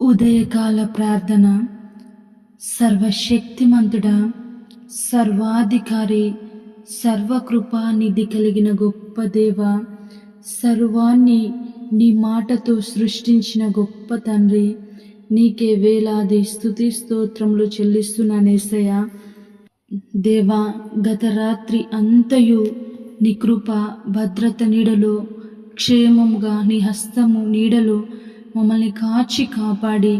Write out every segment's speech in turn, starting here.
ఉదయకాల ప్రార్థన. సర్వశక్తిమంతుడా సర్వాధికారి సర్వకృపా నిధి కలిగిన గొప్ప దేవ సర్వాన్ని నీ మాటతో సృష్టించిన గొప్ప తండ్రి నీకే వేలాది స్థుతి స్తోత్రములు చెల్లిస్తున్నానేసయ్య దేవా గత రాత్రి అంతయు నీ కృప భద్రత నీడలో క్షేమముగా నీ హస్తము నీడలో మమ్మల్ని కాచి కాపాడి.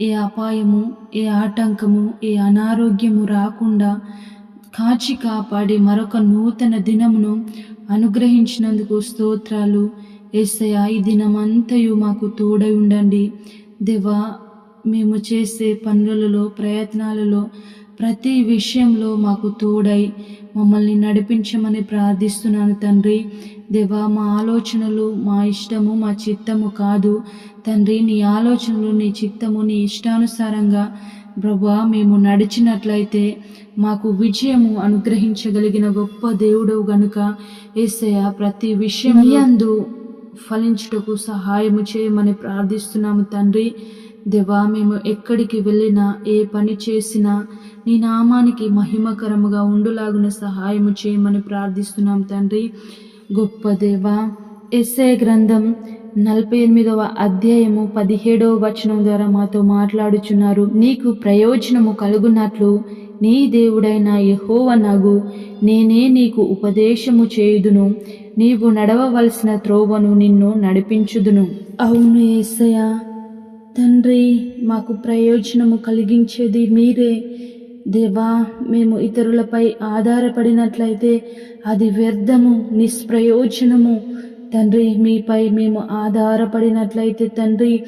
ఏ అపాయము ఏ ఆటంకము ఏ అనారోగ్యము రాకుండా కాచి కాపాడి మరొక నూతన దినమును అనుగ్రహించినందుకు స్తోత్రాలు. ఏసయ ఈ దినమంతయు మాకు తోడై ఉండండి. దేవా మేము చేసే పనులలో ప్రయత్నాలలో ప్రతి విషయంలో మాకు తోడై మమ్మల్ని నడిపించమని ప్రార్థిస్తున్నాను తండ్రి. దేవా మా ఆలోచనలు మా ఇష్టము మా చిత్తము కాదు. తండ్రి నీ ఆలోచనలు నీ చిత్తము నీ ఇష్టానుసారంగా ప్రభా మేము నడిచినట్లయితే మాకు విజయము అనుగ్రహించగలిగిన గొప్ప దేవుడవు గనుక ఏసయ ప్రతి విషయం యందు ఫలించుటకు సహాయము చేయమని ప్రార్థిస్తున్నాము తండ్రి. దేవా మేము ఎక్కడికి వెళ్ళినా ఏ పని చేసినా నీ నామానికి మహిమకరముగా ఉండులాగున సహాయము చేయమని ప్రార్థిస్తున్నాం తండ్రి. గొప్ప దేవా ఎస్ఏ గ్రంథం నలభై ఎనిమిదవ అధ్యాయము పదిహేడవ వచనం ద్వారా మాతో మాట్లాడుచున్నారు. నీకు ప్రయోజనము కలుగునట్లు నీ దేవుడైన యహోవనగు నేనే నీకు ఉపదేశము చేయుదును. నీవు నడవవలసిన త్రోవను నిన్ను నడిపించుదును. అవును ఏసయ్య తండ్రి మాకు ప్రయోజనము కలిగించేది మీరే. దేవా మేము ఇతరులపై ఆధారపడినట్లయితే అది వ్యర్థము నిష్ప్రయోజనము. తండ్రి మీపై మేము ఆధారపడినట్లయితే తండ్రి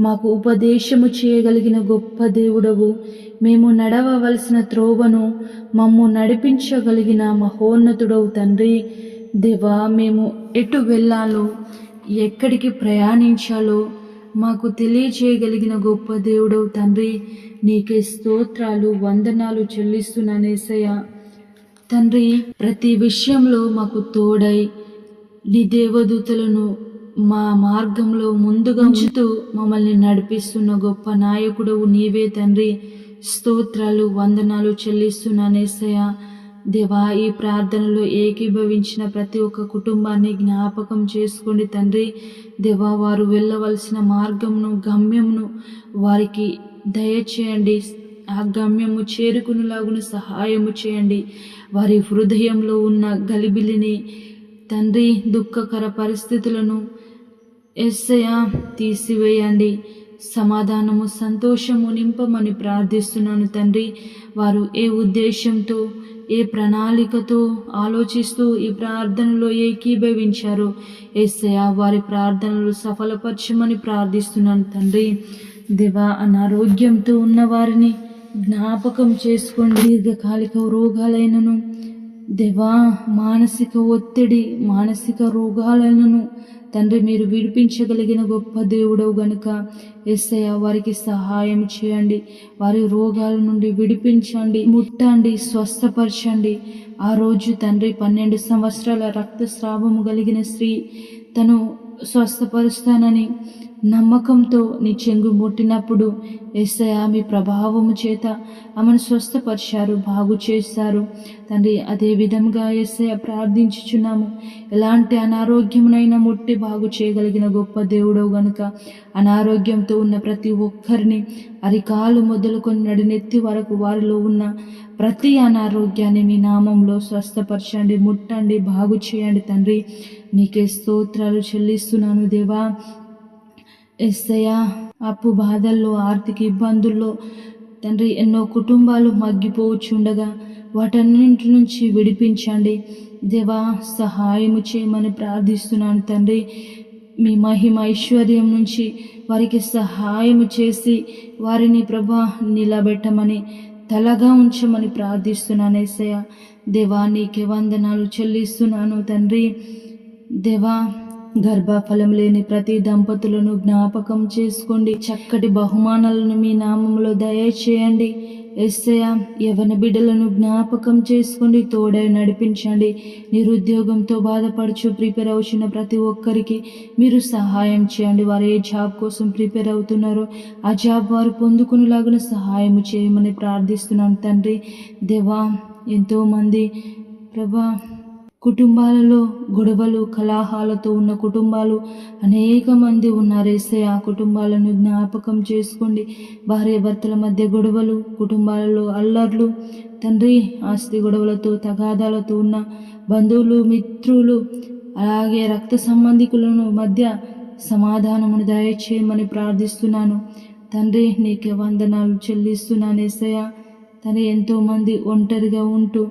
మాకు ఉపదేశము చేయగలిగిన గొప్ప దేవుడవు. మేము నడవవలసిన త్రోవను మమ్ము నడిపించగలిగిన మహోన్నతుడవు తండ్రి. దేవా మేము ఎటు వెళ్ళాలో ఎక్కడికి ప్రయాణించాలో మాకు తెలియచేయగలిగిన గొప్ప దేవుడవు తండ్రి నీకే స్తోత్రాలు వందనాలు చెల్లిస్తున్నానేసయ్య తండ్రి ప్రతి విషయంలో మాకు తోడై నీ దేవదూతలను మా మార్గంలో ముందుగా ఉంచుతూ మమ్మల్ని నడిపిస్తున్న గొప్ప నాయకుడవు నీవే తండ్రి. స్తోత్రాలు వందనాలు చెల్లిస్తున్నానేసయ్య దేవా ఈ ప్రార్థనలో ఏకీభవించిన ప్రతి ఒక్క కుటుంబాన్ని జ్ఞాపకం చేసుకోండి తండ్రి. దేవా వారు వెళ్ళవలసిన మార్గమును గమ్యమును వారికి దయచేయండి. ఆ గమ్యము చేరుకునేలాగున సహాయము చేయండి. వారి హృదయంలో ఉన్న గలిబిలిని తండ్రి దుఃఖకర పరిస్థితులను ఎస్సయ తీసివేయండి. సమాధానము సంతోషము నింపమని ప్రార్థిస్తున్నాను తండ్రి. వారు ఏ ఉద్దేశంతో ఏ ప్రణాళికతో ఆలోచిస్తూ ఈ ప్రార్థనలో ఏకీభవించారో. ఎస్సయ వారి ప్రార్థనలు సఫలపరచమని ప్రార్థిస్తున్నాను తండ్రి. దివా అనారోగ్యంతో ఉన్న వారిని జ్ఞాపకం చేసుకోండి. దీర్ఘకాలిక రోగాలైనను దేవా మానసిక ఒత్తిడి మానసిక రోగాలైనను తండ్రి మీరు విడిపించగలిగిన గొప్ప దేవుడవు గనుక ఎస్ఐ వారికి సహాయం చేయండి. వారి రోగాల నుండి విడిపించండి ముట్టండి స్వస్థపరచండి. ఆ రోజు తండ్రి పన్నెండు సంవత్సరాల రక్తస్రావము కలిగిన స్త్రీ తను స్వస్థపరుస్తానని నమ్మకంతో నీ చెంగు ముట్టినప్పుడు ఎస్ఐ మీ ప్రభావము చేత ఆమెను స్వస్థపరిచారు బాగు చేశారు. తండ్రి అదే విధంగా ఎస్ఐ ప్రార్థించుచున్నాము. ఎలాంటి అనారోగ్యమునైనా ముట్టి బాగు చేయగలిగిన గొప్ప దేవుడవు గనుక అనారోగ్యంతో ఉన్న ప్రతి ఒక్కరిని అరికాలు మొదలుకొని నడినెత్తి వరకు వారిలో ఉన్న ప్రతి అనారోగ్యాన్ని మీ నామంలో స్వస్థపరచండి ముట్టండి బాగు చేయండి తండ్రి. నీకే స్తోత్రాలు చెల్లిస్తున్నాను దేవా. ఎస్సయ్య అప్పు బాధల్లో ఆర్థిక ఇబ్బందుల్లో తండ్రి ఎన్నో కుటుంబాలు మగ్గిపోవచ్చుండగా వాటన్నింటి నుంచి విడిపించండి. దేవా సహాయము చేయమని ప్రార్థిస్తున్నాను తండ్రి. మీ మహిమ ఐశ్వర్యం నుంచి వారికి సహాయము చేసి వారిని ప్రభా నిలబెట్టమని తలగా ఉంచమని ప్రార్థిస్తున్నాను ఏసయ్య దేవా నీకే వందనాలు చెల్లిస్తున్నాను తండ్రి. దేవా గర్భఫలం లేని ప్రతి దంపతులను జ్ఞాపకం చేసుకోండి. చక్కటి బహుమానాలను మీ నామంలో దయచేయండి. ఎస్సయ యవన బిడ్డలను జ్ఞాపకం చేసుకోండి. తోడై నడిపించండి. నిరుద్యోగంతో బాధపడుచు ప్రిపేర్ అవుతున్న ప్రతి ఒక్కరికి మీరు సహాయం చేయండి. వారు ఏ జాబ్ కోసం ప్రిపేర్ అవుతున్నారో ఆ జాబ్ వారు పొందుకునేలాగా సహాయం చేయమని ప్రార్థిస్తున్నాను. తండ్రి దేవా ఎంతోమంది ప్రభా కుటుంబాలలో గొడవలు కలాహాలతో ఉన్న కుటుంబాలు అనేక మంది ఉన్నారేసే ఆ కుటుంబాలను జ్ఞాపకం చేసుకోండి. భార్య భర్తల మధ్య గొడవలు కుటుంబాలలో అల్లర్లు తండ్రి ఆస్తి గొడవలతో తగాదాలతో ఉన్న బంధువులు మిత్రులు అలాగే రక్త సంబంధికులను మధ్య సమాధానమును దయచేయమని ప్రార్థిస్తున్నాను. తండ్రి నీకే వందనాలు చెల్లిస్తున్నాను ఏసయ్య. తను ఎంతోమంది ఒంటరిగా ఉంటూ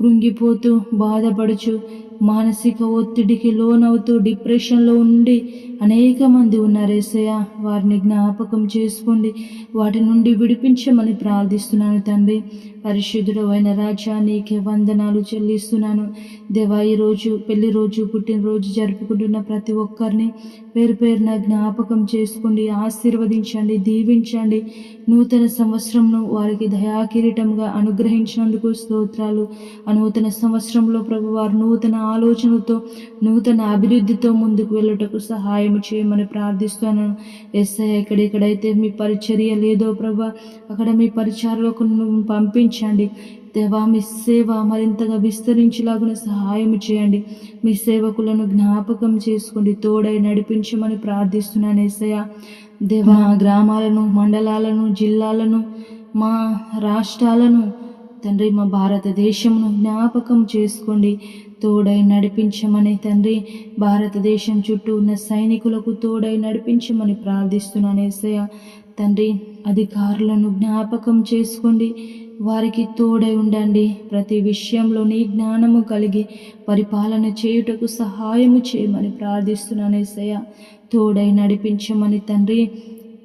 కృంగిపోతూ బాధపడుచు మానసిక ఒత్తిడికి లోనవుతూ డిప్రెషన్లో ఉండి అనేక మంది ఉన్నారు ఏసయ్య. వారిని జ్ఞాపకం చేసుకోండి. వాటి నుండి విడిపించమని ప్రార్థిస్తున్నాను తండ్రి. పరిశుద్ధుడు అయిన రాజా నీకే వందనాలు చెల్లిస్తున్నాను. దేవా ఈరోజు పెళ్ళి రోజు పుట్టినరోజు జరుపుకుంటున్న ప్రతి ఒక్కరిని పేరు పేరున జ్ఞాపకం చేసుకోండి ఆశీర్వదించండి దీవించండి. నూతన సంవత్సరంను వారికి దయాకిరీటంగా అనుగ్రహించినందుకు స్తోత్రాలు. ఆ నూతన సంవత్సరంలో ప్రభు వారు నూతన ఆలోచనలతో నూతన అభివృద్ధితో ముందుకు వెళ్ళుటకు సహాయం చేయమని ప్రార్థిస్తున్నాను. ఎస్ఐ ఎక్కడెక్కడైతే మీ పరిచర్య లేదో ప్రభా అక్కడ మీ పరిచారకు పంపించండి. దేవా మీ సేవ మరింతగా విస్తరించేలాగున సహాయం చేయండి. మీ సేవకులను జ్ఞాపకం చేసుకోండి. తోడై నడిపించమని ప్రార్థిస్తున్నాను ఎస్ఐ దేవా గ్రామాలను మండలాలను జిల్లాలను మా రాష్ట్రాలను తండ్రి మా భారతదేశంను జ్ఞాపకం చేసుకోండి. తోడై నడిపించమని తండ్రి భారతదేశం చుట్టూ ఉన్న సైనికులకు తోడై నడిపించమని ప్రార్థిస్తున్నాను ఏసయ్య. తండ్రి అధికారులను జ్ఞాపకం చేసుకోండి. వారికి తోడై ఉండండి. ప్రతి విషయంలో నీ జ్ఞానము కలిగి పరిపాలన చేయుటకు సహాయము చేయమని ప్రార్థిస్తున్నాను ఏసయ్య. తోడై నడిపించమని తండ్రి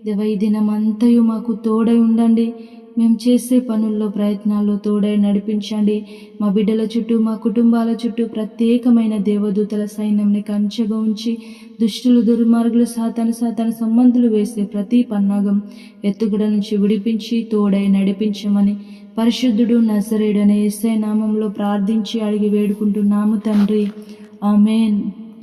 దేవ దినమంతయు మాకు తోడై ఉండండి. మేము చేసే పనుల్లో ప్రయత్నాల్లో తోడై నడిపించండి. మా బిడ్డల చుట్టూ మా కుటుంబాల చుట్టూ ప్రత్యేకమైన దేవదూతల సైన్యంని కంచెగా ఉంచి దుష్టులు దుర్మార్గులు సాతన సాతన సంబంధులు వేసే ప్రతి పన్నాగం ఎత్తుగడ నుంచి విడిపించి తోడై నడిపించమని పరిశుద్ధుడు నజరేడనే ఎస్ఐ నామంలో ప్రార్థించి అడిగి వేడుకుంటున్నాము తండ్రి. ఆమెన్.